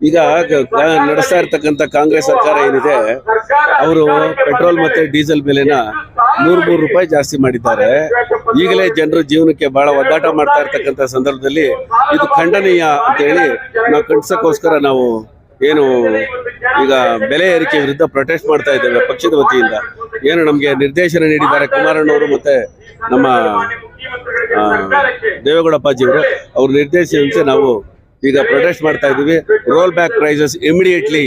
ಈಗ ನಡೆಸ್ತಾ ಇರ್ತಕ್ಕಂಥ ಕಾಂಗ್ರೆಸ್ ಸರ್ಕಾರ ಏನಿದೆ ಅವರು ಪೆಟ್ರೋಲ್ ಮತ್ತೆ ಡೀಸೆಲ್ ಬೆಲೆನ ಮೂರ್ ಮೂರು ರೂಪಾಯಿ ಜಾಸ್ತಿ ಮಾಡಿದ್ದಾರೆ. ಈಗಲೇ ಜನರು ಜೀವನಕ್ಕೆ ಬಹಳ ಒದ್ದಾಟ ಮಾಡ್ತಾ ಇರ್ತಕ್ಕಂಥ ಸಂದರ್ಭದಲ್ಲಿ ಇದು ಖಂಡನೀಯ ಅಂತ ಹೇಳಿ ನಾವು ಖಂಡಿಸೋಕ್ಕೋಸ್ಕರ ನಾವು ಏನು ಈಗ ಬೆಲೆ ಏರಿಕೆ ವಿರುದ್ಧ ಪ್ರೊಟೆಸ್ಟ್ ಮಾಡ್ತಾ ಇದ್ದೇವೆ ಪಕ್ಷದ ವತಿಯಿಂದ. ಏನು ನಮಗೆ ನಿರ್ದೇಶನ ನೀಡಿದ್ದಾರೆ ಕುಮಾರಣ್ಣವರು ಮತ್ತೆ ನಮ್ಮ ದೇವೇಗೌಡಪ್ಪಾಜಿ ದೇವೇಗೌಡಪ್ಪಾಜಿಯವರು. ಅವ್ರ ನಿರ್ದೇಶನ ನಾವು ಈಗ ಪ್ರೊಟೆಸ್ಟ್ ಮಾಡ್ತಾ ಇದೀವಿ ರೋಲ್ ಬ್ಯಾಕ್ ಪ್ರೈಸಸ್ ಇಮಿಡಿಯೇಟ್ಲಿ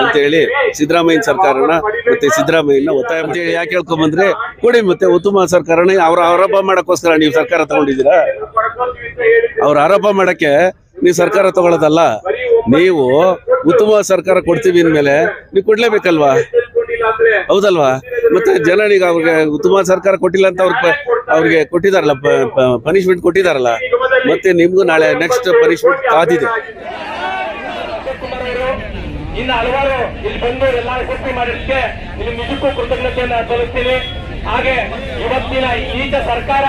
ಅಂತ ಹೇಳಿ ಸಿದ್ದರಾಮಯ್ಯ ಸರ್ಕಾರನ ಮತ್ತೆ ಸಿದ್ದರಾಮಯ್ಯನ ಒತ್ತಾಯ ಅಂತ ಹೇಳಿ ಯಾಕೆ ಹೇಳ್ಕೊಂಡ್ ಬಂದ್ರೆ, ಕೊಡಿ ಮತ್ತೆ ಉತ್ತಮ ಸರ್ಕಾರನ ಅವ್ರ ಆರೋಪ ಮಾಡಕ್ಕೋಸ್ಕರ ನೀವು ಸರ್ಕಾರ ತಗೊಂಡಿದ್ದೀರಾ? ಅವ್ರ ಆರೋಪ ಮಾಡಕ್ಕೆ ನೀವು ಸರ್ಕಾರ ತಗೊಳ್ಳೋದಲ್ಲ. ನೀವು ಉತ್ತಮ ಸರ್ಕಾರ ಕೊಡ್ತೀವಿ ಅಂದ್ಮೇಲೆ ನೀವು ಕೊಡ್ಲೇಬೇಕಲ್ವಾ? ಹೌದಲ್ವಾ? ಮತ್ತೆ ಜನ ಈಗ ಅವ್ರಿಗೆ ಉತ್ತಮ ಸರ್ಕಾರ ಕೊಟ್ಟಿಲ್ಲ ಅಂತ ಅವ್ರಿಗೆ ಅವ್ರಿಗೆ ಕೊಟ್ಟಿದಾರಲ್ಲ ಪನಿಷ್ಮೆಂಟ್ ಕೊಟ್ಟಿದಾರಲ್ಲ. ಮತ್ತೆ ನಿಮ್ಗೂ ನಾಳೆ ನೆಕ್ಸ್ಟ್ ಪನಿಷ್ಮೆಂಟ್ ಕಾದಿದೆ. ಇನ್ನ ಹಲವಾರು ಇಲ್ಲಿ ಬಂದು ಎಲ್ಲ ಯಶಸ್ವಿ ಮಾಡಿದ್ದಕ್ಕೆ ಇಲ್ಲಿ ನಿಜಕ್ಕೂ ಕೃತಜ್ಞತೆಯನ್ನ ಸಲ್ಲಿಸ್ತೀನಿ ಹಾಗೆ ಇವತ್ತಿನ ಈಗ ಸರ್ಕಾರ